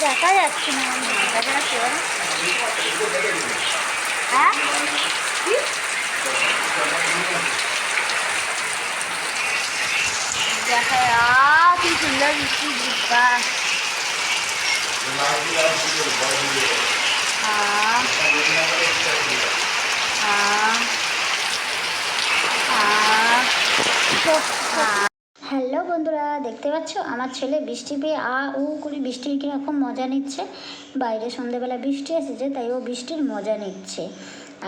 দেখা যাচ্ছে না দেখা যাচ্ছে এবারে হ্যাঁ দেখা আ কি সুন্দর বৃষ্টি দিব্যা হ্যাঁ হ্যাঁ হ্যাঁ হ্যালো বন্ধুরা, দেখতে পাচ্ছ? আমার ছেলে বৃষ্টি পেয়ে আ, উ করে বৃষ্টির কীরকম মজা নিচ্ছে। বাইরে সন্ধেবেলা বৃষ্টি এসেছে, তাই ও বৃষ্টির মজা নিচ্ছে।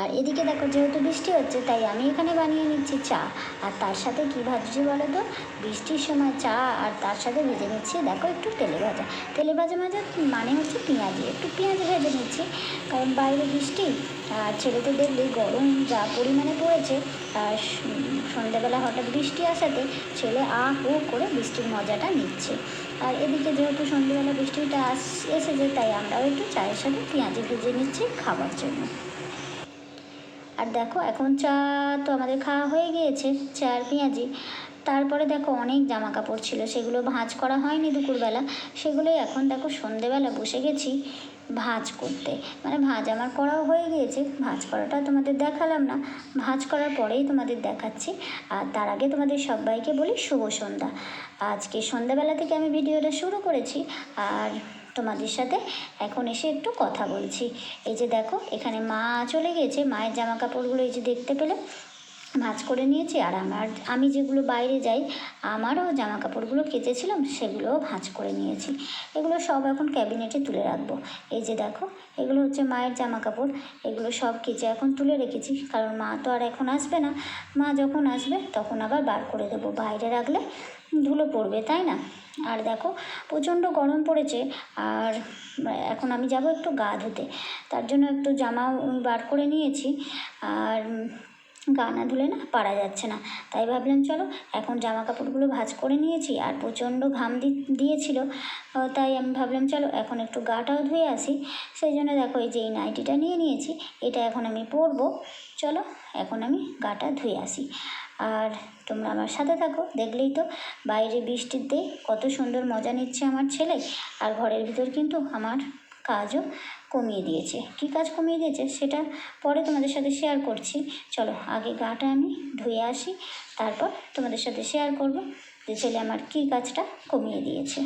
আর এদিকে দেখো যেহেতু বৃষ্টি হচ্ছে, তাই আমি এখানে বানিয়ে নিচ্ছি চা। আর তার সাথে কী ভাজছি বলো তো? বৃষ্টির সময় চা আর তার সাথে ভেজে নিচ্ছি, দেখো একটু তেলে ভাজা। তেলে ভাজা ভাজা মানে হচ্ছে পেঁয়াজি, একটু পেঁয়াজ ভেজে নিচ্ছি। কারণ বাইরে বৃষ্টি, আর ছেলে তো দেখলেই গরম যা পরিমাণে পড়েছে, আর সন্ধ্যাবেলা হঠাৎ বৃষ্টি আসাতে ছেলে আ হু করে বৃষ্টির মজাটা নিচ্ছে। আর এদিকে যেহেতু সন্ধ্যেবেলা বৃষ্টিটা আস, এসেছে, তাই আমরাও একটু চায়ের সাথে পেঁয়াজি ভেজে নিচ্ছি খাবার জন্য। আর দেখো, এখন চা তো আমাদের খাওয়া হয়ে গিয়েছে, চা আর পেঁয়াজি। তারপরে দেখো, অনেক জামা কাপড় ছিল, সেগুলো ভাঁজ করা হয়নি দুপুরবেলা। সেগুলোই এখন দেখো, সন্ধেবেলা বসে গেছি ভাঁজ করতে। মানে ভাঁজ আমার করাও হয়ে গিয়েছে, ভাঁজ করাটা তোমাদের দেখালাম না। ভাঁজ করার পরেই তোমাদের দেখাচ্ছি। আর তার আগে তোমাদের সবাইকে বলি শুভ সন্ধ্যা। আজকে সন্ধ্যাবেলা থেকে আমি ভিডিওটা শুরু করেছি। আর তোমাদের সাথে এখন এসে একটু কথা বলছি। এই যে দেখো, এখানে মা চলে গেছে মায়ের জামা কাপড়গুলো এই যে দেখতে পেলে। ভাঁজ করে নিয়েছি আর আমার, আমি যেগুলো বাইরে যাই, আমারও জামা কাপড়গুলো কেচেছিলাম, সেগুলোও ভাঁজ করে নিয়েছি। এগুলো সব এখন ক্যাবিনেটে তুলে রাখব। এই যে দেখো, এগুলো হচ্ছে মায়ের জামা কাপড় এগুলো সব কেচে এখন তুলে রেখেছি, কারণ মা তো আর এখন আসবে না। মা যখন আসবে, তখন আবার বার করে দেবো। বাইরে রাখলে ধুলো পড়বে, তাই না? আর দেখো, প্রচণ্ড গরম পড়েছে, আর এখন আমি যাব একটু গা ধুতে। তার জন্য একটু জামা বার করে নিয়েছি, আর গা না ধুলে না পারা যাচ্ছে না। তাই ভাবলাম, চলো এখন জামা কাপড়গুলো ভাঁজ করে নিয়েছি আর প্রচণ্ড ঘাম দি দিয়েছিল। তাই আমি ভাবলাম, চলো এখন একটু গাটাও ধুয়ে আসি। সেই জন্য দেখো এই যে এই নাইটিটা নিয়ে নিয়েছি, এটা এখন আমি পরবো। চলো এখন আমি গাটা ধুয়ে আসি। আর তোমরা আমার সাথে থাকো, দেখলেই তো বাইরে বৃষ্টির বৃষ্টিতে কত সুন্দর মজা নিচ্ছে আমার ছেলে। আর ঘরের ভিতর কিন্তু আমার কাজও কমিয়ে দিয়েছে। কি কাজ কমিয়ে দিয়েছে সেটা পরে তোমাদের সাথে শেয়ার করছি। চলো, আগে গাটা আমি ধুয়ে আসি, তারপর তোমাদের সাথে শেয়ার করব যে ছেলে আমার কি কাজটা কমিয়ে দিয়েছে।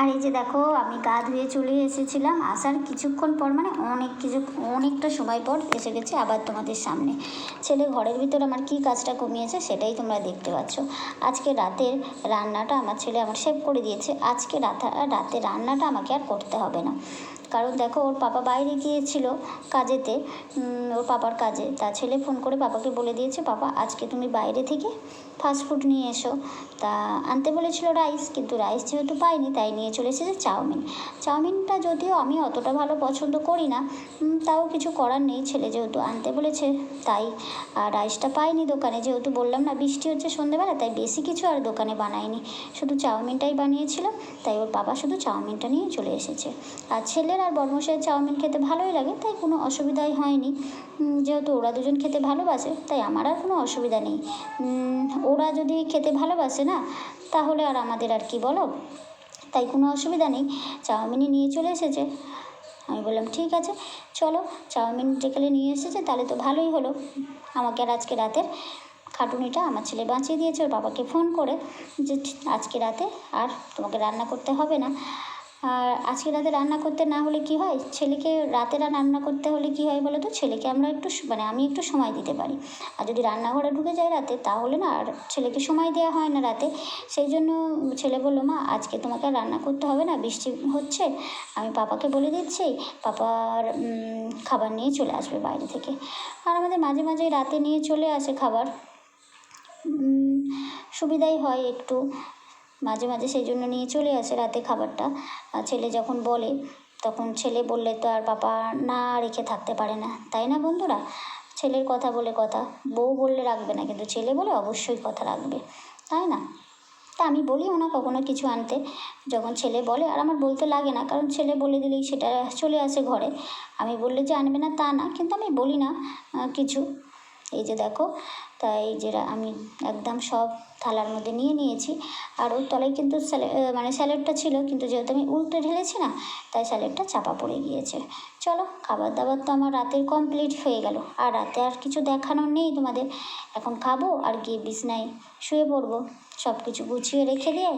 আর এই যে দেখো, আমি গা ধুয়ে চলে এসেছিলাম। আসার কিছুক্ষণ পর মানে অনেক কিছু, অনেকটা সময় পর এসে গেছে আবার তোমাদের সামনে। ছেলে ঘরের ভিতরে আমার কী কাজটা কমিয়েছে সেটাই তোমরা দেখতে পাচ্ছ। আজকে রাতের রান্নাটা আমার ছেলে আমার সেভ করে দিয়েছে। আজকে রাতে রাতে রান্নাটা আমাকে আর করতে হবে না। কারণ দেখো, ওর পাপা বাইরে গিয়েছিল কাজেতে। ওর পাপার কাজে। তা ছেলে ফোন করে পাপাকে বলে দিয়েছে, পাপা, আজকে তুমি বাইরে থেকে ফাস্টফুড নিয়ে এসো। তা আনতে বলেছিল রাইস কিন্তু রাইস যেহেতু পাইনি, তাই নিয়ে চলে এসেছে চাউমিন। চাউমিনটা যদিও আমি অতটা ভালো পছন্দ করি না তাও কিছু করার নেই। ছেলে যেহেতু আনতে বলেছে, তাই আর রাইসটা পাইনি দোকানে। যেহেতু বললাম না, বৃষ্টি হচ্ছে সন্ধেবেলা, তাই বেশি কিছু আর দোকানে বানাইনি। শুধু চাউমিনটাই বানিয়েছিলাম, তাই ওর বাবা শুধু চাউমিনটা নিয়ে চলে এসেছে। আর ছেলের আর বর্মশাইয়ের চাউমিন খেতে ভালোই লাগে, তাই কোনো অসুবিধাই হয়নি। যেহেতু ওরা দুজন খেতে ভালোবাসে, তাই আমার আর কোনো অসুবিধা নেই। ওরা যদি খেতে ভালোবাসে না, তাহলে আর আমাদের আর কি বলো? তাই কোনো অসুবিধা নেই, চাউমিনই নিয়ে চলে এসেছে। আমি বললাম, ঠিক আছে, চলো, চাউমিন যেখানে নিয়ে এসেছে, তাহলে তো ভালোই হলো। আমাকে আর আজকে রাতের খাটুনিটা আমার ছেলে বাঁচিয়ে দিয়েছে, ওর বাবাকে ফোন করে যে, আজকে রাতে আর তোমাকে রান্না করতে হবে না। আর আজকে রাতে রান্না করতে না হলে কি হয়? ছেলেকে রাতে রান্না করতে হলে কি হয় বলো তো ছেলেকে আমরা একটু মানে আমি একটু সময় দিতে পারি। আর যদি রান্নাঘরে ঢুকে যাই রাতে, তাহলে না আর ছেলেকে সময় দেওয়া হয় না রাতে। সেই জন্য ছেলে বলল, মা, আজকে তোমাকে রান্না করতে হবে না, বৃষ্টি হচ্ছে। আমি পাপাকে বলে দিচ্ছি পাপার খাবার নিয়ে চলে আসবে বাইরে থেকে। আর আমাদের মাঝে মাঝে রাতে নিয়ে চলে আসে খাবার। সুবিধাই হয় একটু। মাঝে মাঝে সেই জন্য নিয়ে চলে আসে রাতে খাবারটা। ছেলে যখন বলে, তখন ছেলে বললে তো আর পাপা না রেখে থাকতে পারে না। তাই না বন্ধুরা? ছেলের কথা বলে কথা। বউ বললে রাখবে না, কিন্তু ছেলে বলে অবশ্যই কথা রাখবে। তাই না? তা আমি বলিও না কখনো কিছু আনতে। যখন ছেলে বলে, আর আমার বলতে লাগে না, কারণ ছেলে বলে দিলেই সেটা চলে আসে ঘরে। আমি বললে যে আনবে না তা না, কিন্তু আমি বলি না কিছু। এই যে দেখো, তাই এই যে আমি একদম সব থালার মধ্যে নিয়ে নিয়েছি। আর ওর তলায় কিন্তু মানে স্যালাডটা ছিল, কিন্তু যেহেতু আমি উল্টে ঢেলেছি না, তাই স্যালাডটা চাপা পড়ে গিয়েছে। চলো খাবার দাবার তো আমার রাতের কমপ্লিট হয়ে গেল। আর রাতে আর কিছু দেখানোর নেই তোমাদের। এখন খাব আর গিয়ে বিছনায় শুয়ে পড়ব। সব কিছু গুছিয়ে রেখে দিয়ে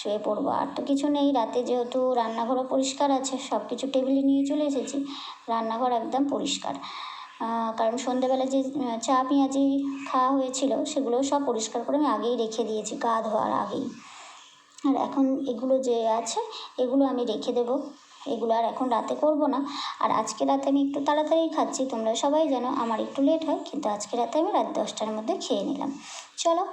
শুয়ে পড়ব। আর তো কিছু নেই, রাতে যেহেতু রান্নাঘরও পরিষ্কার আছে সব কিছু টেবিলে নিয়ে চলে এসেছি। রান্নাঘর একদম পরিষ্কার। কারণ সন্ধেবেলা যে চা পেঁয়াজি খাওয়া হয়েছিল, সেগুলো সব পরিষ্কার করে আমি আগেই রেখে দিয়েছি, গা ধোয়ার আগেই। আর এখন এগুলো যে আছে, এগুলো আমি রেখে দেবো। এগুলো আর এখন রাতে করব না। আর আজকে রাতে আমি একটু তাড়াতাড়ি খাচ্ছি, তোমরা সবাই জানো আমার একটু লেট হয়, কিন্তু আজকে রাতে আমি রাত দশটার মধ্যে খেয়ে নিলাম। চলো,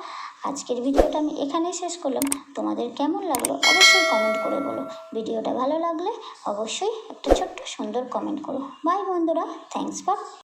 আজকের ভিডিওটা আমি এখানেই শেষ করলাম। তোমাদের কেমন লাগল অবশ্যই কমেন্ট করে বলো। ভিডিওটা ভালো লাগলে অবশ্যই একটা ছোট্ট সুন্দর কমেন্ট করো। বাই বন্ধুরা থ্যাংকস ফর